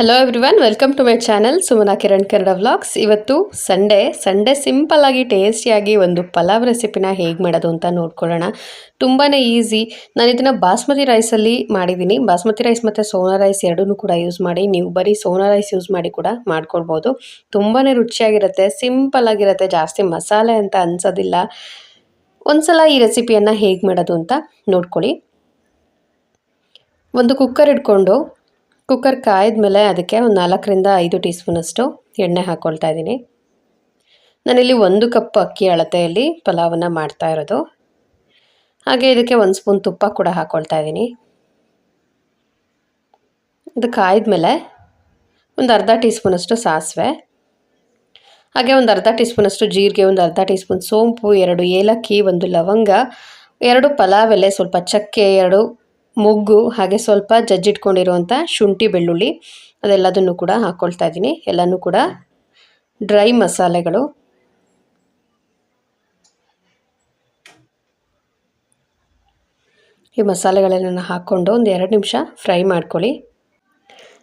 Hello everyone welcome to my channel Sumana Kiran Kannada vlogs ಇವತ್ತು Sunday Sunday simple ಆಗಿ ಟೇಸ್ಟಿಯಾಗಿ ಒಂದು ಪಲಾವ್ ರೆಸಿಪಿನ ಹೇಗೆ ಮಾಡೋದು ಅಂತ ನೋಡ್ಕೊಳ್ಳೋಣ. ತುಂಬಾ ಈಸಿ ನಾನು ಇದನ್ನು ಬಾಸ್ಮತಿ ರೈಸಲ್ಲಿ ಮಾಡಿದ್ದೀನಿ ಬಾಸ್ಮತಿ ರೈಸ್ ಮತ್ತು ಸೋನಾ ರೈಸ್ ಎರಡೂ ಕೂಡ ಯೂಸ್ ಮಾಡಿ, ನೀವು ಬರೀ ಸೋನಾ ರೈಸ್ ಯೂಸ್ ಮಾಡಿ ಕೂಡ ಮಾಡ್ಕೊಳ್ಬೋದು. ತುಂಬಾ ರುಚಿಯಾಗಿರುತ್ತೆ ಸಿಂಪಲ್ ಆಗಿರುತ್ತೆ, ಜಾಸ್ತಿ ಮಸಾಲೆ ಅಂತ ಅನ್ಸೋದಿಲ್ಲ. ಒಂದ್ಸಲ ಈ ರೆಸಿಪಿಯನ್ನು ಹೇಗೆ ಮಾಡೋದು ಅಂತ ನೋಡ್ಕೊಳ್ಳಿ. ಒಂದು ಕುಕ್ಕರ್ ಇಟ್ಕೊಂಡು ಕುಕ್ಕರ್ ಕಾಯ್ದ್ಮೇಲೆ ಅದಕ್ಕೆ ಒಂದು ನಾಲ್ಕರಿಂದ ಐದು ಟೀ ಸ್ಪೂನಷ್ಟು ಎಣ್ಣೆ ಹಾಕ್ಕೊಳ್ತಾ ಇದ್ದೀನಿ. ನಾನಿಲ್ಲಿ ಒಂದು ಕಪ್ ಅಕ್ಕಿ ಅಳತೆಯಲ್ಲಿ ಪಲಾವನ್ನು ಮಾಡ್ತಾ ಇರೋದು. ಹಾಗೆ ಇದಕ್ಕೆ ಒಂದು ಸ್ಪೂನ್ ತುಪ್ಪ ಕೂಡ ಹಾಕ್ಕೊಳ್ತಾ ಇದ್ದೀನಿ. ಇದು ಕಾಯ್ದ್ಮೇಲೆ ಒಂದು ಅರ್ಧ ಟೀ ಸ್ಪೂನಷ್ಟು ಸಾಸಿವೆ. ಹಾಗೆ ಒಂದು ಅರ್ಧ ಟೀ ಸ್ಪೂನಷ್ಟು ಜೀರಿಗೆ, ಒಂದು ಅರ್ಧ ಟೀ ಸ್ಪೂನ್ ಸೋಂಪು, ಎರಡು ಏಲಕ್ಕಿ, ಒಂದು ಲವಂಗ, ಎರಡು ಪಲಾವ್ ಎಲೆ, ಸ್ವಲ್ಪ ಚಕ್ಕೆ, ಎರಡು ಮೊಗ್ಗು ಹಾಗೆ ಸ್ವಲ್ಪ ಜಜ್ಜಿಟ್ಕೊಂಡಿರುವಂಥ ಶುಂಠಿ, ಬೆಳ್ಳುಳ್ಳಿ ಅದೆಲ್ಲದನ್ನು ಕೂಡ ಹಾಕ್ಕೊಳ್ತಾ ಇದ್ದೀನಿ. ಎಲ್ಲನೂ ಕೂಡ ಡ್ರೈ ಮಸಾಲೆಗಳು. ಈ ಮಸಾಲೆಗಳನ್ನ ಹಾಕ್ಕೊಂಡು ಒಂದು ಎರಡು ನಿಮಿಷ ಫ್ರೈ ಮಾಡ್ಕೊಳ್ಳಿ.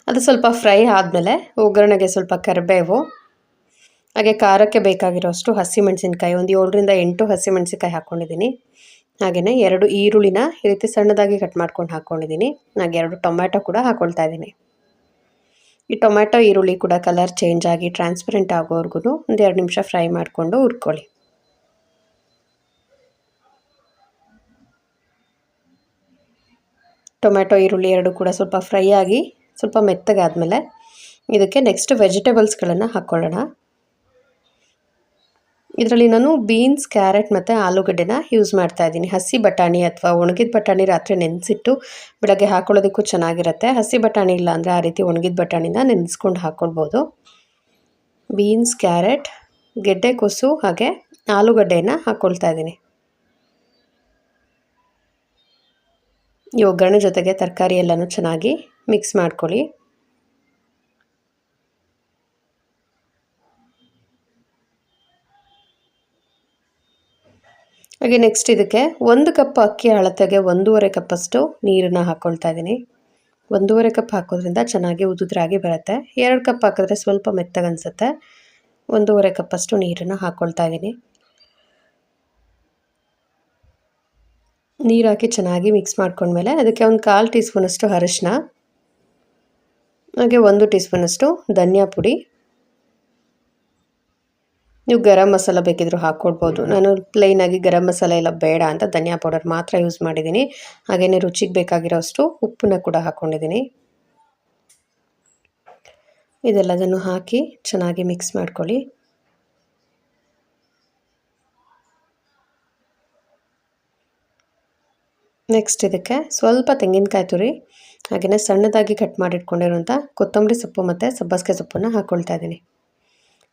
ಅದು ಸ್ವಲ್ಪ ಫ್ರೈ ಆದಮೇಲೆ ಒಗ್ಗರಣೆಗೆ ಸ್ವಲ್ಪ ಕರಿಬೇವು, ಹಾಗೆ ಖಾರಕ್ಕೆ ಬೇಕಾಗಿರೋಷ್ಟು ಹಸಿಮೆಣಸಿನ್ಕಾಯಿ, ಒಂದು ಏಳರಿಂದ ಎಂಟು ಹಸಿಮೆಣಸಿನ್ಕಾಯಿ ಹಾಕ್ಕೊಂಡಿದ್ದೀನಿ. ಹಾಗೆಯೇ ಎರಡು ಈರುಳ್ಳಿನ ಈ ರೀತಿ ಸಣ್ಣದಾಗಿ ಕಟ್ ಮಾಡ್ಕೊಂಡು ಹಾಕ್ಕೊಂಡಿದ್ದೀನಿ ಹಾಗೆ ಎರಡು ಟೊಮ್ಯಾಟೊ ಕೂಡ ಹಾಕ್ಕೊಳ್ತಾ ಇದ್ದೀನಿ. ಈ ಟೊಮ್ಯಾಟೊ, ಈರುಳ್ಳಿ ಕೂಡ ಕಲರ್ ಚೇಂಜ್ ಆಗಿ ಟ್ರಾನ್ಸ್ಪರೆಂಟ್ ಆಗೋವರೆಗೂ ಒಂದು ಎರಡು ನಿಮಿಷ ಫ್ರೈ ಮಾಡಿಕೊಂಡು ಹುರ್ಕೊಳ್ಳಿ. ಟೊಮ್ಯಾಟೊ, ಈರುಳ್ಳಿ ಎರಡು ಕೂಡ ಸ್ವಲ್ಪ ಫ್ರೈ ಆಗಿ ಸ್ವಲ್ಪ ಮೆತ್ತಗಾದಮೇಲೆ ಇದಕ್ಕೆ ನೆಕ್ಸ್ಟ್ ವೆಜಿಟೇಬಲ್ಸ್ಗಳನ್ನು ಹಾಕ್ಕೊಳ್ಳೋಣ ಇದರಲ್ಲಿ ನಾನು ಬೀನ್ಸ್, ಕ್ಯಾರೆಟ್ ಮತ್ತು ಆಲೂಗಡ್ಡೆನ ಯೂಸ್ ಮಾಡ್ತಾ ಇದ್ದೀನಿ. ಹಸಿ ಬಟಾಣಿ ಅಥವಾ ಒಣಗಿದ ಬಟಾಣಿ ರಾತ್ರಿ ನೆನೆಸಿಟ್ಟು ಬೆಳಗ್ಗೆ ಹಾಕೊಳ್ಳೋದಕ್ಕೂ ಚೆನ್ನಾಗಿರುತ್ತೆ. ಹಸಿ ಬಟಾಣಿ ಇಲ್ಲ ಅಂದರೆ ಆ ರೀತಿ ಒಣಗಿದ ಬಟಾಣಿನ ನೆನೆಸ್ಕೊಂಡು ಹಾಕ್ಕೊಳ್ಬೋದು ಬೀನ್ಸ್, ಕ್ಯಾರೆಟ್ ಗೆಡ್ಡೆಕೋಸು ಹಾಗೆ ಆಲೂಗಡ್ಡೆನ ಹಾಕ್ಕೊಳ್ತಾ ಇದ್ದೀನಿ. ಈ ಒಗ್ಗರಣೆ ಜೊತೆಗೆ ತರಕಾರಿ ಎಲ್ಲನೂ ಚೆನ್ನಾಗಿ ಮಿಕ್ಸ್ ಮಾಡ್ಕೊಳ್ಳಿ. ಹಾಗೆ ನೆಕ್ಸ್ಟ್ ಇದಕ್ಕೆ ಒಂದು ಕಪ್ ಅಕ್ಕಿ ಅಳತೆಗೆ ಒಂದೂವರೆ ಕಪ್ಪಷ್ಟು ನೀರನ್ನು ಹಾಕ್ಕೊಳ್ತಾ ಇದ್ದೀನಿ. ಒಂದೂವರೆ ಕಪ್ ಹಾಕೋದ್ರಿಂದ ಚೆನ್ನಾಗಿ ಉದುದ್ರಾಗಿ ಬರುತ್ತೆ. ಎರಡು ಕಪ್ ಹಾಕಿದ್ರೆ ಸ್ವಲ್ಪ ಮೆತ್ತಗನ್ಸುತ್ತೆ ಒಂದೂವರೆ ಕಪ್ಪಷ್ಟು ನೀರನ್ನು ಹಾಕ್ಕೊಳ್ತಾ ಇದ್ದೀನಿ. ನೀರು ಹಾಕಿ ಚೆನ್ನಾಗಿ ಮಿಕ್ಸ್ ಮಾಡ್ಕೊಂಡ್ಮೇಲೆ ಅದಕ್ಕೆ ಒಂದು ಕಾಲು ಟೀ ಸ್ಪೂನಷ್ಟು ಅರಿಶಿನ, ಹಾಗೆ ಒಂದು ಟೀ ಸ್ಪೂನಷ್ಟು ಧನಿಯಾ ಪುಡಿ ನೀವು ಗರಂ ಮಸಾಲ ಬೇಕಿದ್ದರೂ ಹಾಕ್ಕೊಡ್ಬೋದು. ನಾನು ಪ್ಲೈನಾಗಿ ಗರಂ ಮಸಾಲೆ ಎಲ್ಲ ಬೇಡ ಅಂತ ಧನಿಯಾ ಪೌಡರ್ ಮಾತ್ರ ಯೂಸ್ ಮಾಡಿದ್ದೀನಿ. ಹಾಗೆಯೇ ರುಚಿಗೆ ಬೇಕಾಗಿರೋ ಅಷ್ಟು ಉಪ್ಪನ್ನ ಕೂಡ ಹಾಕ್ಕೊಂಡಿದ್ದೀನಿ ಇದೆಲ್ಲದನ್ನು ಹಾಕಿ ಚೆನ್ನಾಗಿ ಮಿಕ್ಸ್ ಮಾಡ್ಕೊಳ್ಳಿ. ನೆಕ್ಸ್ಟ್ ಇದಕ್ಕೆ ಸ್ವಲ್ಪ ತೆಂಗಿನಕಾಯಿ ತುರಿ ಹಾಗೆಯೇ ಸಣ್ಣದಾಗಿ ಕಟ್ ಮಾಡಿಟ್ಕೊಂಡಿರುವಂಥ ಕೊತ್ತಂಬರಿ ಸೊಪ್ಪು ಮತ್ತು ಸಬ್ಬಸಿಗೆ ಸೊಪ್ಪನ್ನು ಹಾಕ್ಕೊಳ್ತಾ ಇದ್ದೀನಿ.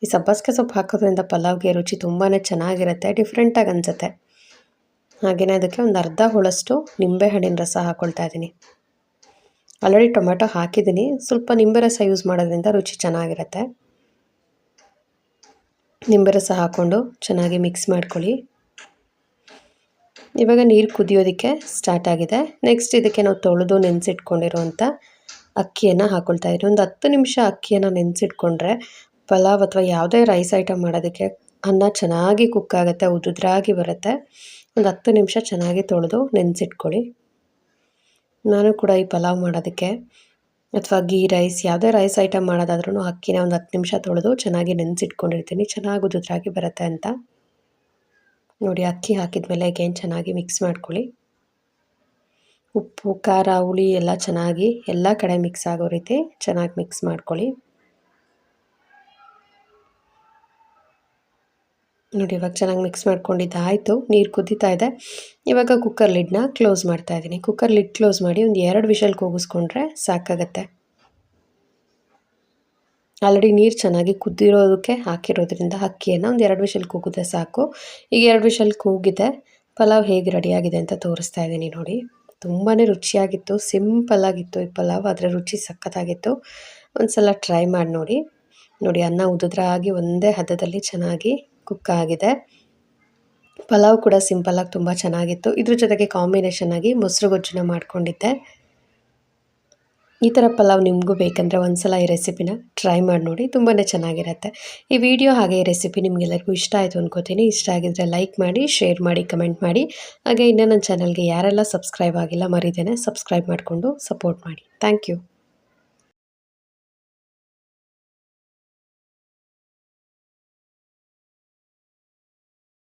ಈ ಸಬ್ಬಸಿಗೆ ಸೊಪ್ಪು ಹಾಕೋದ್ರಿಂದ ಪಲಾವ್ಗೆ ರುಚಿ ತುಂಬಾ ಚೆನ್ನಾಗಿರುತ್ತೆ ಡಿಫ್ರೆಂಟಾಗಿ ಅನಿಸುತ್ತೆ. ಹಾಗೆಯೇ ಅದಕ್ಕೆ ಒಂದು ಅರ್ಧ ಹುಳಷ್ಟು ನಿಂಬೆ ಹಣ್ಣಿನ ರಸ ಹಾಕ್ಕೊಳ್ತಾ ಇದ್ದೀನಿ ಆಲ್ರೆಡಿ ಟೊಮೆಟೊ ಹಾಕಿದ್ದೀನಿ ಸ್ವಲ್ಪ ನಿಂಬೆ ರಸ ಯೂಸ್ ಮಾಡೋದ್ರಿಂದ ರುಚಿ ಚೆನ್ನಾಗಿರುತ್ತೆ. ನಿಂಬೆ ರಸ ಹಾಕ್ಕೊಂಡು ಚೆನ್ನಾಗಿ ಮಿಕ್ಸ್ ಮಾಡ್ಕೊಳ್ಳಿ. ಇವಾಗ ನೀರು ಕುದಿಯೋದಕ್ಕೆ ಸ್ಟಾರ್ಟ್ ಆಗಿದೆ. ನೆಕ್ಸ್ಟ್ ಇದಕ್ಕೆ ನಾವು ತೊಳೆದು ನೆನೆಸಿಟ್ಕೊಂಡಿರುವಂಥ ಅಕ್ಕಿಯನ್ನು ಹಾಕ್ಕೊಳ್ತಾ ಇದ್ದೀವಿ ಒಂದು ಹತ್ತು ನಿಮಿಷ ಅಕ್ಕಿಯನ್ನು ನೆನೆಸಿಟ್ಕೊಂಡ್ರೆ ಪಲಾವ್ ಅಥವಾ ಯಾವುದೇ ರೈಸ್ ಐಟಮ್ ಮಾಡೋದಕ್ಕೆ ಅನ್ನ ಚೆನ್ನಾಗಿ ಕುಕ್ ಆಗುತ್ತೆ, ಉದುದ್ರಾಗಿ ಬರುತ್ತೆ. ಒಂದು ಹತ್ತು ನಿಮಿಷ ಚೆನ್ನಾಗಿ ತೊಳೆದು ನೆನೆಸಿಟ್ಕೊಳ್ಳಿ. ನಾನು ಕೂಡ ಈ ಪಲಾವ್ ಮಾಡೋದಕ್ಕೆ ಅಥವಾ ಗೀ ರೈಸ್ ಯಾವುದೇ ರೈಸ್ ಐಟಮ್ ಮಾಡೋದಾದ್ರೂ ಅಕ್ಕಿನ ಒಂದು ಹತ್ತು ನಿಮಿಷ ತೊಳೆದು ಚೆನ್ನಾಗಿ ನೆನೆಸಿಟ್ಕೊಂಡಿರ್ತೀನಿ. ಚೆನ್ನಾಗಿ ಉದುದ್ರಾಗಿ ಬರುತ್ತೆ ಅಂತ. ನೋಡಿ, ಅಕ್ಕಿ ಹಾಕಿದ ಮೇಲೆ ಏನು ಚೆನ್ನಾಗಿ ಮಿಕ್ಸ್ ಮಾಡ್ಕೊಳ್ಳಿ. ಉಪ್ಪು, ಖಾರ, ಹುಳಿ ಎಲ್ಲ ಚೆನ್ನಾಗಿ ಎಲ್ಲ ಕಡೆ ಮಿಕ್ಸ್ ಆಗೋ ರೀತಿ ಚೆನ್ನಾಗಿ ಮಿಕ್ಸ್ ಮಾಡ್ಕೊಳ್ಳಿ. ನೋಡಿ, ಇವಾಗ ಚೆನ್ನಾಗಿ ಮಿಕ್ಸ್ ಮಾಡ್ಕೊಂಡಿದ್ದು, ಆಯಿತು, ನೀರು ಕುದೀತಾ ಇದೆ. ಇವಾಗ ಕುಕ್ಕರ್ ಲಿಡ್ನ ಕ್ಲೋಸ್ ಮಾಡ್ತಾ ಇದ್ದೀನಿ. ಕುಕ್ಕರ್ ಲಿಡ್ ಕ್ಲೋಸ್ ಮಾಡಿ ಒಂದು ಎರಡು ವಿಷಲ್ ಕೂಗಿಸ್ಕೊಂಡ್ರೆ ಸಾಕಾಗತ್ತೆ. ಆಲ್ರೆಡಿ ನೀರು ಚೆನ್ನಾಗಿ ಕುದ್ದಿರೋದಕ್ಕೆ ಹಾಕಿರೋದ್ರಿಂದ ಅಕ್ಕಿಯನ್ನು ಒಂದು ಎರಡು ವಿಷಲ್ ಕೂಗಿದೆ ಸಾಕು. ಈಗ ಎರಡು ವಿಷಲ್ ಕೂಗಿದೆ. ಪಲಾವ್ ಹೇಗೆ ರೆಡಿಯಾಗಿದೆ ಅಂತ ತೋರಿಸ್ತಾ ಇದ್ದೀನಿ ನೋಡಿ. ತುಂಬಾ ರುಚಿಯಾಗಿತ್ತು ಸಿಂಪಲ್ಲಾಗಿತ್ತು ಈ ಪಲಾವ್ ಅದರ ರುಚಿ ಸಖತ್ತಾಗಿತ್ತು. ಒಂದು ಸಲ ಟ್ರೈ ಮಾಡಿ ನೋಡಿ. ನೋಡಿ, ಅನ್ನ ಉದುದ್ರಾಗಿ ಒಂದೇ ಹದದಲ್ಲಿ ಚೆನ್ನಾಗಿ ಕುಕ್ ಆಗಿದೆ. ಪಲಾವ್ ಕೂಡ ಸಿಂಪಲ್ಲಾಗಿ ತುಂಬ ಚೆನ್ನಾಗಿತ್ತು. ಇದ್ರ ಜೊತೆಗೆ ಕಾಂಬಿನೇಷನ್ ಆಗಿ ಮೊಸರು ಗೊಜ್ಜನ್ನ ಮಾಡ್ಕೊಂಡಿದ್ದೆ. ಈ ಥರ ಪಲಾವ್ ನಿಮಗೂ ಬೇಕಂದರೆ ಒಂದ್ಸಲ ಈ ರೆಸಿಪಿನ ಟ್ರೈ ಮಾಡಿ ನೋಡಿ ತುಂಬಾ ಚೆನ್ನಾಗಿರುತ್ತೆ. ಈ ವಿಡಿಯೋ ಹಾಗೆ ಈ ರೆಸಿಪಿ ನಿಮಗೆಲ್ಲರಿಗೂ ಇಷ್ಟ ಆಯಿತು ಅನ್ಕೋತೀನಿ. ಇಷ್ಟ ಆಗಿದ್ರೆ ಲೈಕ್ ಮಾಡಿ ಶೇರ್ ಮಾಡಿ ಕಮೆಂಟ್ ಮಾಡಿ. ಹಾಗೆ ಇನ್ನೂ ನನ್ನ ಚಾನಲ್ಗೆ ಯಾರೆಲ್ಲ ಸಬ್ಸ್ಕ್ರೈಬ್ ಆಗಿಲ್ಲ ಮರಿದೇನೆ ಸಬ್ಸ್ಕ್ರೈಬ್ ಮಾಡಿಕೊಂಡು ಸಪೋರ್ಟ್ ಮಾಡಿ. Thank you